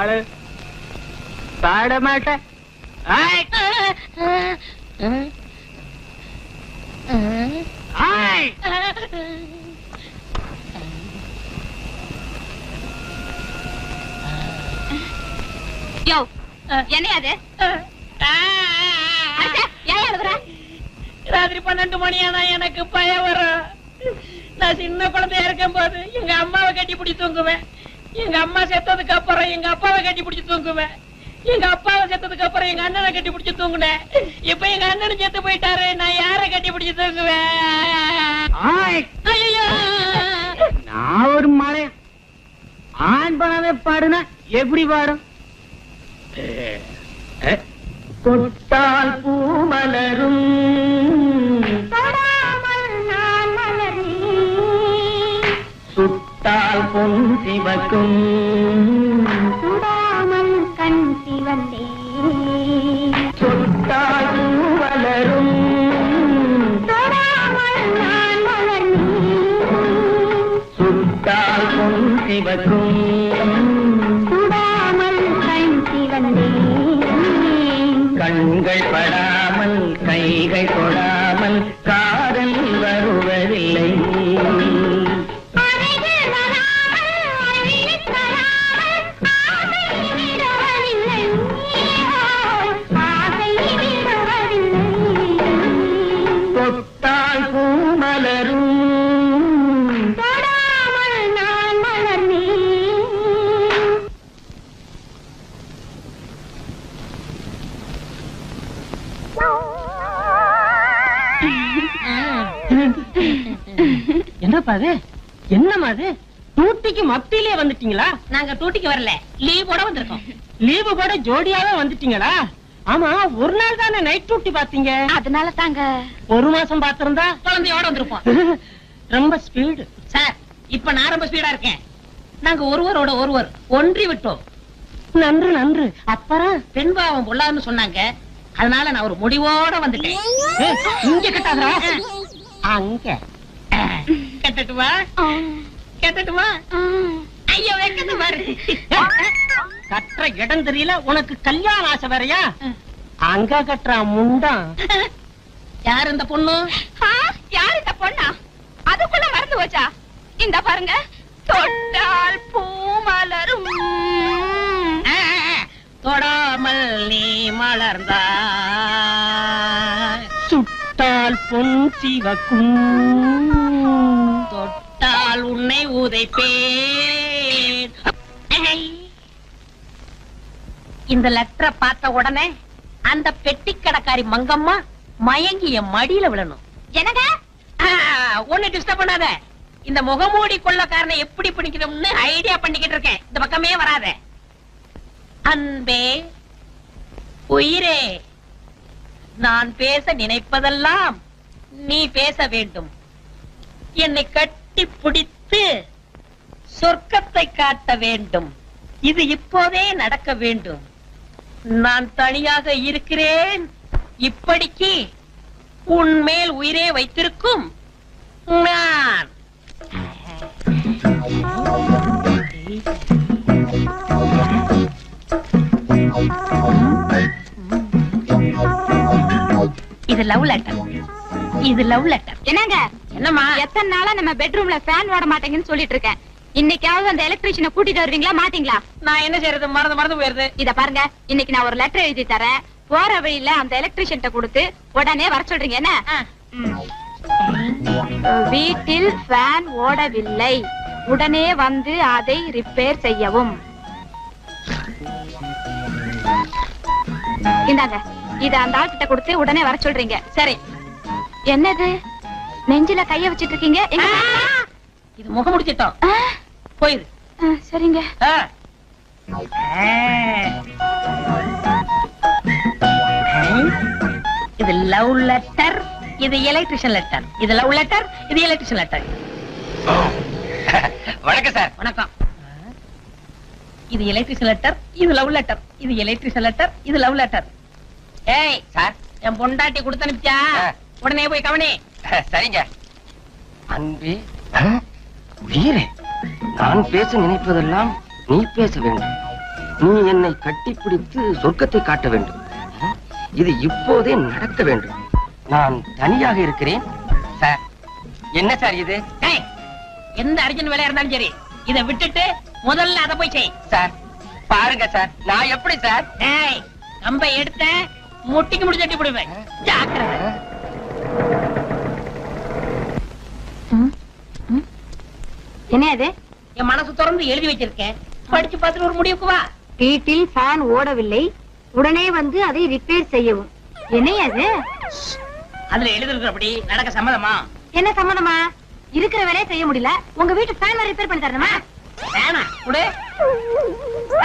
ஆளு. பாட மாட்டேன். ஆய். ஆய். யோ என்ன அது? அச்சே, ஏன் அழுகுற? ராத்திரி பன்னெண்டு மணியானா எனக்கு பயம் வரும். நான் சின்ன குழந்தையா இருக்கும் போது எங்க அம்மாவை கட்டி பிடி தூங்குவேன். எங்க அம்மா செத்ததுக்கு அப்புறம் எங்க அப்பாவை கட்டி பிடிச்சு தூங்குவேன். எங்க அப்பாவை செத்ததுக்கு அப்புறம் எங்க அண்ணனை கட்டி பிடிச்சு தூங்குனேன். இப்ப எங்க அண்ணனும் செத்து போயிட்டாரு. நான் யாரை கட்டி பிடிச்சு தூங்குவேன்? நான் ஒரு மலை ஆண் பணமே பாடுனா எப்படி பாடும்? தொட்டால் பூ மலரும். சுட்டால் பொன் சிவக்கும். கண் சிவந்தே. தொட்டால் நான் மலர்ந்தேன் சுட்டால் பொன் சிவக்கும். சுடாமல் கண் சிவந்தேன். கண்கள் படாமல் கைகள் நான் மலர்ந்தேன். என்னப்பா அது? என்னம்மா அது? டூட்டிக்கு மத்தியிலே வந்துட்டீங்களா? நாங்க டூட்டிக்கு வரல. லீவ் போட வந்திருக்கோம். லீவு போட ஜோடியாவே வந்துட்டீங்களா? ஆமா ஒரு நாள் தானே நைட் டியூட்டி பாத்தீங்க அதனால தாங்க. ஒரு மாசம் பாத்திருந்தா குழந்தையோட வந்திருப்போம். ரொம்ப ஸ்பீடு சார் இப்ப நான் ரொம்ப ஸ்பீடா இருக்கேன். நாங்க ஒருவரோட ஒருவர் ஒன்றி விட்டோம். நன்று நன்று. அப்புறம் பெண் பாவம் பொல்லாதுன்னு சொன்னாங்க. அதனால நான் ஒரு முடிவோட வந்துட்டேன். இங்க கட்டாதரா அங்க கட்டட்டுமா? கட்டட்டுமா? ஐயோ வெக்கத்து பாரு. கட்டுற இடம் தெரியல உனக்கு கல்யாண ஆசை வேறயா? அங்க கட்டுற முண்டம் யார் இந்த பொண்ணு? யார் இந்த பொண்ணா? அதுக்குள்ள மறந்து போச்சா? இந்த பாருங்க தொட்டால் பூ மலரும். ஆ, ஆ, தொடாமல் நீ மலர்ந்தா சுட்டால் பொன் சிவக்கும். தொட்டால் உன்னை உதைப்பேன். இந்த லெட்டரை பார்த்த உடனே அந்த பெட்டி கடைக்காரி மங்கம்மா மயங்கி என் மடியில விழணும். என்னங்க? ஒண்ணு டிஸ்டர்ப் பண்ணாத. இந்த முகமூடி கொள்ளக்காரனை எப்படி பிடிக்கணும்னு ஐடியா பண்ணிக்கிட்டு இருக்கேன். இந்த பக்கமே வராத. அன்பே உயிரே நான் பேச நினைப்பதெல்லாம் நீ பேச வேண்டும். என்னை கட்டி பிடித்து சொர்க்கத்தை காட்ட வேண்டும். இது இப்போதே நடக்க வேண்டும். நான் தனியாக இருக்கிறேன். இப்படிக்கு உன் மேல் உயிரே வைத்திருக்கும் நான். இது லவ் லெட்டர் இது லவ் லெட்டர் என்னங்க? என்னம்மா? எத்தனை நாளா நம்ம பெட்ரூம்ல ஃபேன் ஓட மாட்டேங்குன்னு சொல்லிட்டு இருக்கேன். இன்னைக்காவது அந்த எலக்ட்ரீஷியனை கூட்டிட்டு வருவீங்களா மாட்டீங்களா? நான் என்ன செய்யறது மறந்து மறந்து போயிருது இத பாருங்க இன்னைக்கு நான் ஒரு லெட்டர் எழுதி தரேன். போற வழியில அந்த எலக்ட்ரீஷியன்ட்ட கொடுத்து உடனே வர சொல்றீங்க என்ன. வீட்டில் ஃபேன் ஓடவில்லை. உடனே வந்து அதை ரிப்பேர் செய்யவும். இந்தாங்க இத அந்த ஆள்கிட்ட கொடுத்து உடனே வர சொல்றீங்க. சரி. என்னது? நெஞ்சில கைய வச்சிட்டு இருக்கீங்க? இது முகம் முடிச்சிட்டோம். போயிரு. சரிங்க. இது லவ் லெட்டர் இது எலக்ட்ரிஷியன் லெட்டர் இது லவ் லெட்டர் இது எலக்ட்ரிஷியன் லெட்டர் வணக்கம் சார். வணக்கம். இது எலக்ட்ரிஷியன் லெட்டர் இது லவ் லெட்டர் இது எலக்ட்ரிஷியன் லெட்டர் இது லவ் லெட்டர் ஏய் சார். என் பொண்டாட்டி கொடுத்து அனுப்பிச்சா. உடனே போய் கவனி. சரிங்க. அன்பே. உயிரே. நான் பேச நினைப்பதெல்லாம் நீ பேச வேண்டும். நீ என்னை கட்டிப்பிடித்து சொர்க்கத்தை காட்ட வேண்டும். இது இப்போதே நடக்க வேண்டும். நான் தனியாக இருக்கிறேன் சார். என்ன சார் இது? டேய், எந்த அர்ஜென்ட் வேலையா இருந்தாலும் சரி இதை விட்டுட்டு முதல்ல அதை போய் செய். சார் பாருங்க சார். நான் எப்படி சார்? டேய் கம்பை எடுத்த முட்டிக்கு முடி தட்டி போடுவேன். ஜாக்கிரதை. என்ன அது என் மனசு திறந்து எழுதி வச்சிருக்கேன் படிச்சு பார்த்துட்டு ஒரு முடிவுக்கு வா. வீட்டில் ஃபேன் ஓடவில்லை. உடனே வந்து அதை ரிப்பேர் செய்யவும். என்ன அது அதுல எழுதிருக்கிறபடி நடக்க சம்மதமா? என்ன சம்மந்தமா இருக்கிற வேலையை செய்ய முடியல. உங்க வீட்டு ஃபேன் ரிப்பேர் பண்ணி தரணுமா? குடு.